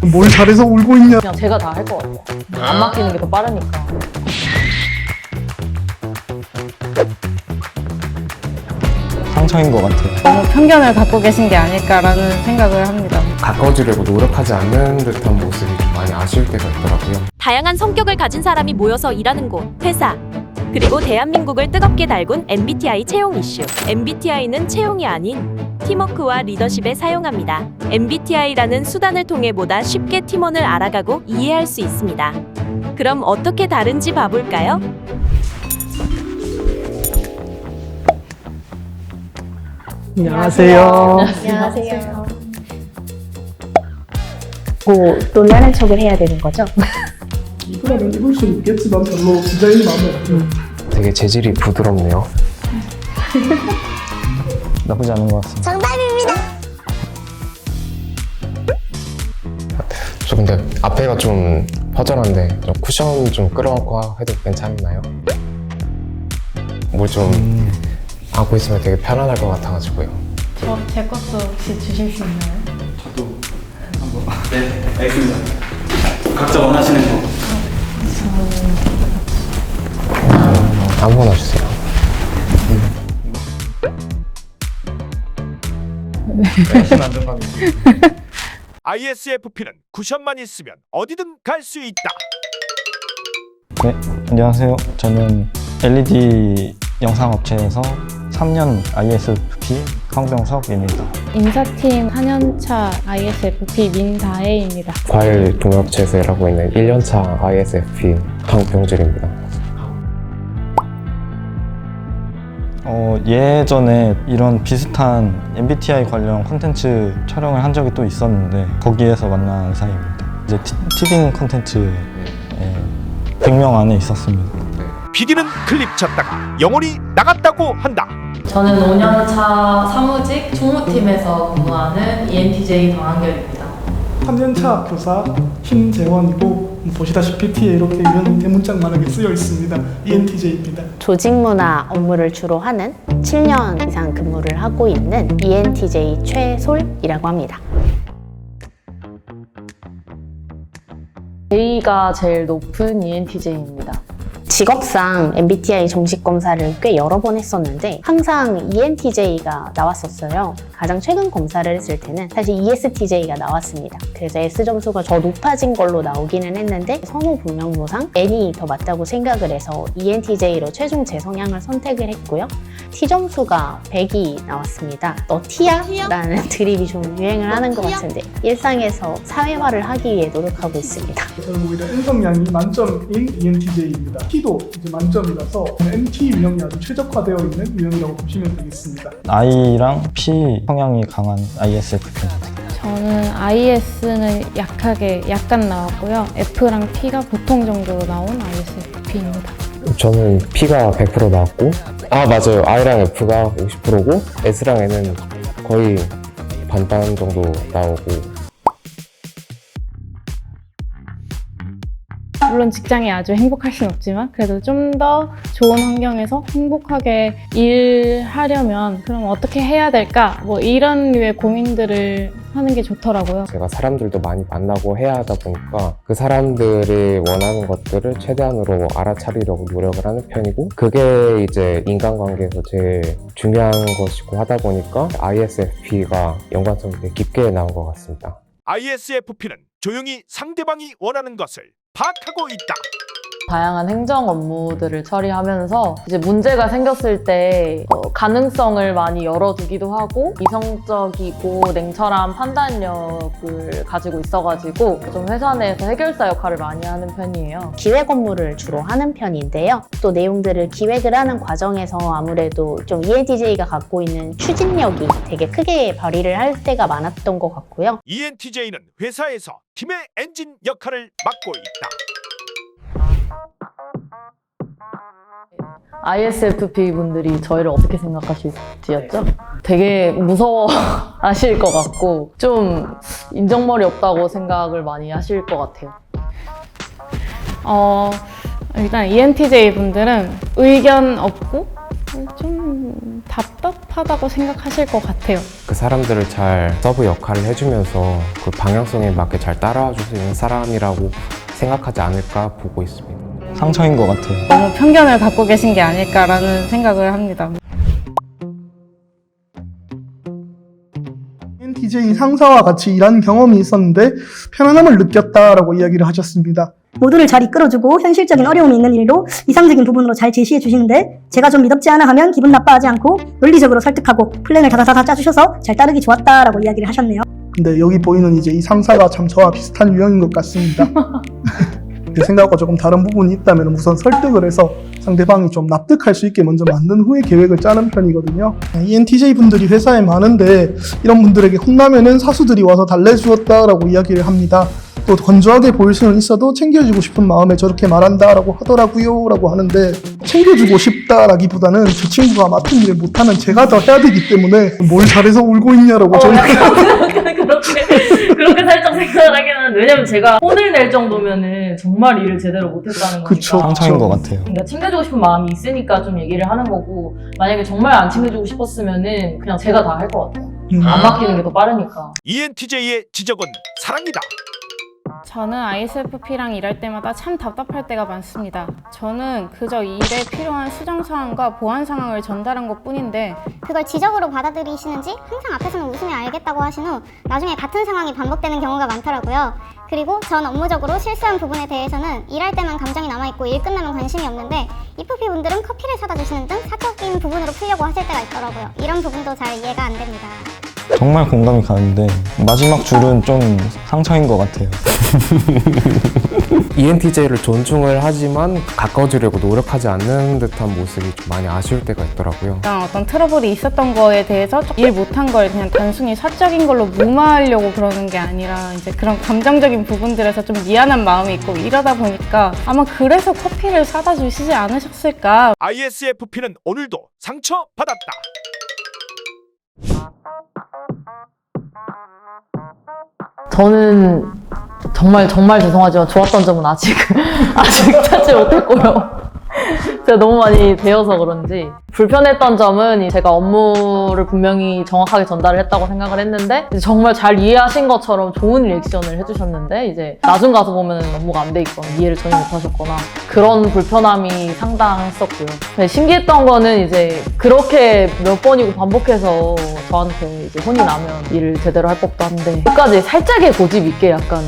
뭘 잘해서 울고 있냐? 그냥 제가 다 할 것 같아요. 안 맡기는 게 더 빠르니까. 상처인 것 같아요. 너무 편견을 갖고 계신 게 아닐까라는 생각을 합니다. 가까워지려고 노력하지 않는 듯한 모습이 좀 많이 아쉬울 때가 있더라고요. 다양한 성격을 가진 사람이 모여서 일하는 곳, 회사. 그리고 대한민국을 뜨겁게 달군 MBTI 채용 이슈. MBTI는 채용이 아닌 팀워크와 리더십에 사용합니다. MBTI라는 수단을 통해 보다 쉽게 팀원을 알아가고 이해할 수 있습니다. 그럼 어떻게 다른지 봐볼까요? 안녕하세요. 안녕하세요. 뭐 논란한 척을 해야 되는 거죠? 이거라면 입을 수 있겠지만 별로 디자인이 마음에 안 들어요. 되게 재질이 부드럽네요. 나쁘지 않은 것 같습니다. 근데 앞에가 좀 허전한데 좀 쿠션 좀 끌어안고 해도 괜찮나요? 뭘 좀 안고 있으면 되게 편안할 것 같아가지고요. 저 제 것도 혹시 주실 수 있나요? 네, 알겠습니다. 각자 원하시는 거. 아무거나 주세요. ISFP는 쿠션만 있으면 어디든 갈 수 있다. 네, 안녕하세요. 저는 LED 영상 업체에서 3년 ISFP 황병석입니다. 인사팀 4년차 ISFP 민다혜입니다. 과일 동업체에서 일하고 있는 1년차 ISFP 강병준입니다. 어, 예전에 이런 비슷한 MBTI 관련 콘텐츠 촬영을 한 적이 또 있었는데 거기에서 만난 사이입니다. 이제 티, 티빙 콘텐츠에 100명 안에 있었습니다. PD는 클립 찾다가 영혼이 나갔다고 한다. 저는 5년차 사무직 총무팀에서 근무하는 ENTJ 강한결입니다. 3년차 교사 김재원이고 보시다시피 T에 이렇게 이런 대문짝만하게 쓰여 있습니다. ENTJ입니다. 조직 문화 업무를 주로 하는 7년 이상 근무를 하고 있는 ENTJ 최솔이라고 합니다. J가 제일 높은 ENTJ입니다. 직업상 MBTI 정식 검사를 꽤 여러 번 했었는데 항상 ENTJ가 나왔었어요. 가장 최근 검사를 했을 때는 사실 ESTJ가 나왔습니다. 그래서 S 점수가 더 높아진 걸로 나오기는 했는데 선호 분명도상 N이 더 맞다고 생각을 해서 ENTJ로 최종 제 성향을 선택을 했고요. T 점수가 100이 나왔습니다. 너 T야? 라는 드립이 좀 유행을 하는 것 같은데 일상에서 사회화를 하기 위해 노력하고 있습니다. 저는 오히려 인성량이 만점인 ENTJ입니다. T도 이제 만점이라서 MT 유형이 아주 최적화되어 있는 유형이라고 보시면 되겠습니다. I랑 P 성향이 강한 ISFP입니다. 저는 IS는 약하게 약간 나왔고요. F랑 T가 보통 정도로 나온 ISFP입니다. 저는 P가 100% 나왔고 아 맞아요 I랑 F가 50%고 S랑 N은 거의 반반 정도 나오고 물론 직장이 아주 행복할 순 없지만 그래도 좀 더 좋은 환경에서 행복하게 일하려면 그럼 어떻게 해야 될까? 뭐 이런 류의 고민들을 하는 게 좋더라고요. 제가 사람들도 많이 만나고 해야 하다 보니까 그 사람들이 원하는 것들을 최대한으로 알아차리려고 노력을 하는 편이고 그게 이제 인간관계에서 제일 중요한 것이고 하다 보니까 ISFP가 연관성이 되게 깊게 나온 것 같습니다. ISFP는 조용히 상대방이 원하는 것을 파악하고 있다. 다양한 행정 업무들을 처리하면서 이제 문제가 생겼을 때 어, 가능성을 많이 열어두기도 하고 이성적이고 냉철한 판단력을 가지고 있어가지고 좀 회사 내에서 해결사 역할을 많이 하는 편이에요. 기획 업무를 주로 하는 편인데요. 또 내용들을 기획을 하는 과정에서 아무래도 좀 ENTJ가 갖고 있는 추진력이 되게 크게 발휘를 할 때가 많았던 것 같고요. ENTJ는 회사에서 팀의 엔진 역할을 맡고 있다. ISFP 분들이 저희를 어떻게 생각하실지였죠? 되게 무서워 하실 것 같고 좀 인정머리 없다고 생각을 많이 하실 것 같아요. 어, 일단 ENTJ 분들은 의견 없고 좀 답답하다고 생각하실 것 같아요. 그 사람들을 잘 서브 역할을 해주면서 그 방향성에 맞게 잘 따라와 줄 수 있는 사람이라고 생각하지 않을까 보고 있습니다. 상처인 것 같아요. 너무 편견을 갖고 계신 게 아닐까라는 생각을 합니다. ENTJ 상사와 같이 일한 경험이 있었는데 편안함을 느꼈다라고 이야기를 하셨습니다. 모두를 잘 이끌어주고 현실적인 어려움이 있는 일도 이상적인 부분으로 잘 제시해 주시는데 제가 좀 미덥지 않아 하면 기분 나빠하지 않고 논리적으로 설득하고 플랜을 다다다다 짜주셔서 잘 따르기 좋았다라고 이야기를 하셨네요. 근데 여기 보이는 이제 이 상사가 참 저와 비슷한 유형인 것 같습니다. 제 생각과 조금 다른 부분이 있다면 우선 설득을 해서 상대방이 좀 납득할 수 있게 먼저 만든 후에 계획을 짜는 편이거든요. ENTJ 분들이 회사에 많은데 이런 분들에게 혼나면은 사수들이 와서 달래주었다라고 이야기를 합니다. 또 건조하게 보일 수는 있어도 챙겨주고 싶은 마음에 저렇게 말한다라고 하더라고요 라고 하는데 챙겨주고 싶다라기보다는 저 친구가 맡은 일을 못하면 제가 더 해야 되기 때문에 뭘 잘해서 울고 있냐라고 약간 그렇게 살짝 생각을 하긴 하는데 왜냐면 제가 혼을 낼 정도면은 정말 일을 제대로 못했다는 거니까 그쵸. 상처인 것 같아요. 그러니까 챙겨주고 싶은 마음이 있으니까 좀 얘기를 하는 거고 만약에 정말 안 챙겨주고 싶었으면은 그냥 제가 다 할 것 같아요. 음. 안 맡기는 게 더 빠르니까. ENTJ의 지적은 사랑이다. 저는 ISFP랑 일할 때마다 참 답답할 때가 많습니다. 저는 그저 일에 필요한 수정 사항과 보안 상황을 전달한 것 뿐인데 그걸 지적으로 받아들이시는지 항상 앞에서는 웃으며 알겠다고 하신 후 나중에 같은 상황이 반복되는 경우가 많더라고요. 그리고 전 업무적으로 실수한 부분에 대해서는 일할 때만 감정이 남아있고 일 끝나면 관심이 없는데 EFP 분들은 커피를 사다 주시는 등 사적인 부분으로 풀려고 하실 때가 있더라고요. 이런 부분도 잘 이해가 안 됩니다. 정말 공감이 가는데 마지막 줄은 좀 상처인 것 같아요. ENTJ를 존중을 하지만 가까워지려고 노력하지 않는 듯한 모습이 좀 많이 아쉬울 때가 있더라고요. 일단 어떤 트러블이 있었던 거에 대해서 일 못한 걸 그냥 단순히 사적인 걸로 무마하려고 그러는 게 아니라 이제 그런 감정적인 부분들에서 좀 미안한 마음이 있고 이러다 보니까 아마 그래서 커피를 사다 주시지 않으셨을까 ISFP는 오늘도 상처 받았다. 저는 정말 정말 죄송하지만 좋았던 점은 아직 아직 찾지 못했고요. 제가 너무 많이 배워서 그런지 불편했던 점은 이 제가 업무를 분명히 정확하게 전달을 했다고 생각을 했는데 정말 잘 이해하신 것처럼 좋은 리액션을 해주셨는데 이제 나중 가서 보면 업무가 안 돼 있거나 이해를 전혀 못하셨거나 그런 불편함이 상당했었고요. 근데 신기했던 거는 이제 그렇게 몇 번이고 반복해서 저한테 이제 혼이 나면 일을 제대로 할 법도 한데 끝까지 살짝의 고집 있게 약간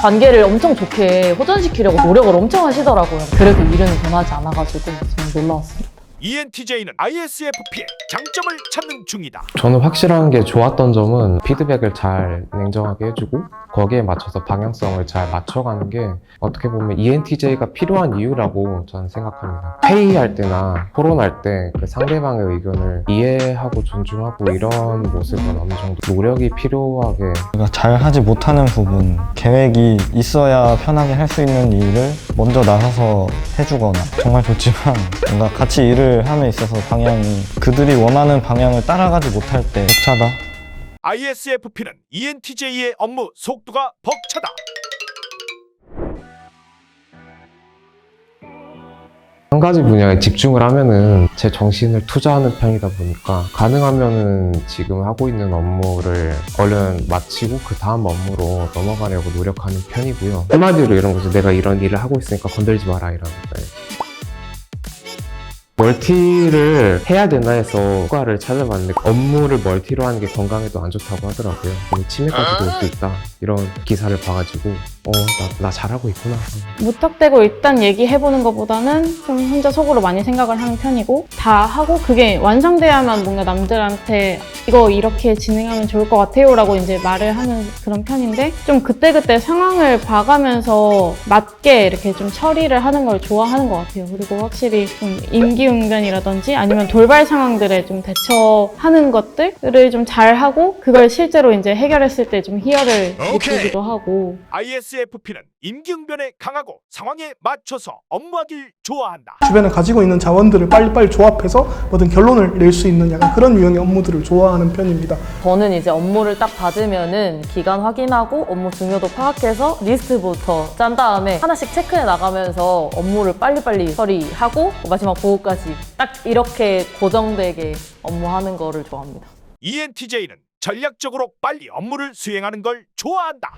관계를 엄청 좋게 호전시키려고 노력을 엄청 하시더라고요. 그래도 일은 변하지 않아가지고 좀 놀라웠습니다. ENTJ는 ISFP의 장점을 찾는 중이다. 저는 확실한 게 좋았던 점은 피드백을 잘 냉정하게 해주고 거기에 맞춰서 방향성을 잘 맞춰가는 게 어떻게 보면 ENTJ가 필요한 이유라고 저는 생각합니다. 회의할 때나 토론할 때 그 상대방의 의견을 이해하고 존중하고 이런 모습은 어느 정도 노력이 필요하게 우리가 잘 하지 못하는 부분, 계획이 있어야 편하게 할 수 있는 일을 먼저 나서서 해주거나 정말 좋지만 뭔가 같이 일을 함에 있어서 방향이 그들이 원하는 방향을 따라가지 못할 때 벅차다. ISFP는 ENTJ의 업무 속도가 벅차다. 한 가지 분야에 집중을 하면은 제 정신을 투자하는 편이다 보니까 가능하면은 지금 하고 있는 업무를 얼른 마치고 그 다음 업무로 넘어가려고 노력하는 편이고요. 한마디로 이런 거죠. 내가 이런 일을 하고 있으니까 건들지 마라 이런 거예요. 멀티를 해야 되나 해서 효과를 찾아봤는데 업무를 멀티로 하는 게 건강에도 안 좋다고 하더라고요. 그리고 치매까지도 올 수 있다. 이런 기사를 봐가지고 어, 나, 나 잘하고 있구나. 무턱대고 일단 얘기해보는 것보다는 좀 혼자 속으로 많이 생각을 하는 편이고 다 하고 그게 완성돼야만 뭔가 남들한테 이거 이렇게 진행하면 좋을 것 같아요 라고 이제 말을 하는 그런 편인데 좀 그때그때 상황을 봐가면서 맞게 이렇게 좀 처리를 하는 걸 좋아하는 것 같아요 그리고 확실히 좀 임기 응변이라든지 아니면 돌발 상황들에 좀 대처하는 것들을 좀 잘하고 그걸 실제로 이제 해결했을 때 좀 희열을. 느끼기도 하고 ISFP는 임기응변에 강하고 상황에 맞춰서 업무하길 좋아한다. 주변에 가지고 있는 자원들을 빨리빨리 조합해서 모든 결론을 낼 수 있는 약간 그런 유형의 업무들을 좋아하는 편입니다. 저는 이제 업무를 딱 받으면은 기간 확인하고 업무 중요도 파악해서 리스트부터 짠 다음에 하나씩 체크해 나가면서 업무를 빨리빨리 처리하고 마지막 보고까지 5시까지 딱 이렇게 고정되게 업무하는 거를 좋아합니다. ENTJ는 전략적으로 빨리 업무를 수행하는 걸 좋아한다.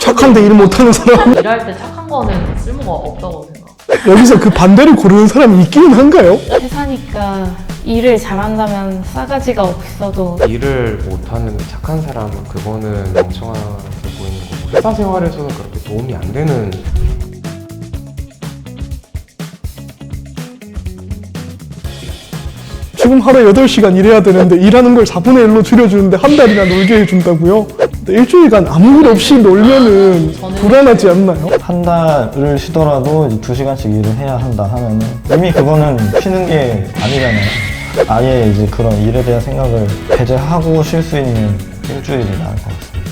착한데 일 못하는 사람 일할 때 착한 거는 쓸모가 없다고 생각. 여기서 그 반대를 고르는 사람이 있기는 한가요? 회사니까 일을 잘한다면 싸가지가 없어도 일을 못하는 착한 사람은 그거는 멍청하게 보이는 거고 회사 생활에서는 그렇게 도움이 안 되는 지금 하루에 8시간 일해야 되는데 일하는 걸 4분의 1로 줄여주는데 한 달이나 놀게 해준다고요? 근데 일주일간 아무 일 없이 놀면은 불안하지 않나요? 한 달을 쉬더라도 이제 두 시간씩 일을 해야 한다 하면은 이미 그거는 쉬는 게 아니잖아요. 아예 이제 그런 일에 대한 생각을 배제하고 쉴 수 있는 일주일이 나을 것 같습니다.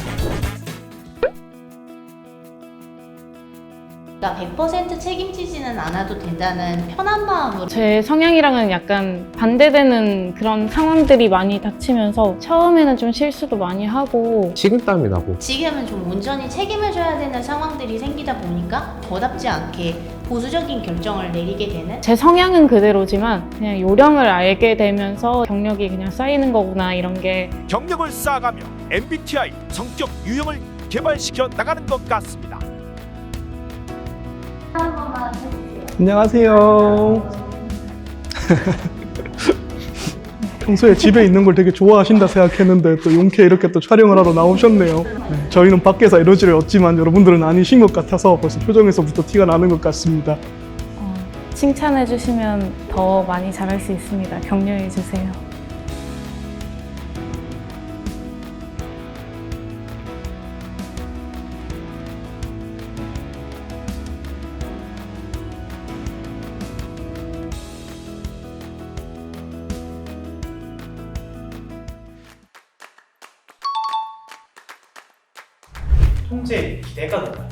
그러니까 100% 책임지지는 않아도 된다는 편한 마음으로. 제 성향이랑은 약간 반대되는 그런 상황들이 많이 닥치면서 처음에는 좀 실수도 많이 하고. 식은땀이 나고. 지금은 좀 온전히 책임을 져야 되는 상황들이 생기다 보니까 더답지 않게 보수적인 결정을 내리게 되는 제 성향은 그대로지만 그냥 요령을 알게 되면서 경력이 그냥 쌓이는 거구나 이런 게 경력을 쌓아가며 MBTI 성격 유형을 개발시켜 나가는 것 같습니다. 안녕하세요. 평소에 집에 있는 걸 되게 좋아하신다 생각했는데 또 용케 이렇게 또 촬영을 하러 나오셨네요. 네, 저희는 밖에서 에너지를 얻지만 여러분들은 아니신 것 같아서 벌써 표정에서부터 티가 나는 것 같습니다. 어, 칭찬해 주시면 더 많이 잘할 수 있습니다. 격려해 주세요. 통제 기대가 높아요.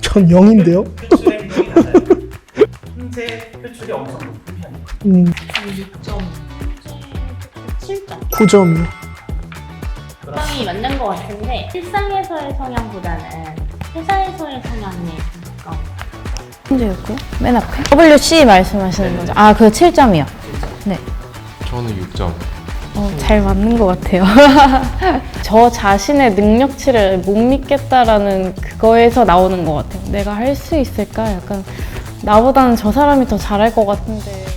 전 0인데요. 표출의 비중이 낮아요. 통제 표출이 엄청 높은 편이에요. 음, 7점 9점이요. 성향이 맞는 것 같은데 일상에서의 성향보다는 회사에서의 성향이 좀 가까운 것 같아요. 문제였고요. 맨 앞에 WC 말씀하시는 거죠? 아, 그 7점이요. 저는 6점 어, 잘 맞는 것 같아요. 저 자신의 능력치를 못 믿겠다라는 그거에서 나오는 것 같아요. 내가 할 수 있을까? 약간 나보다는 저 사람이 더 잘할 것 같은데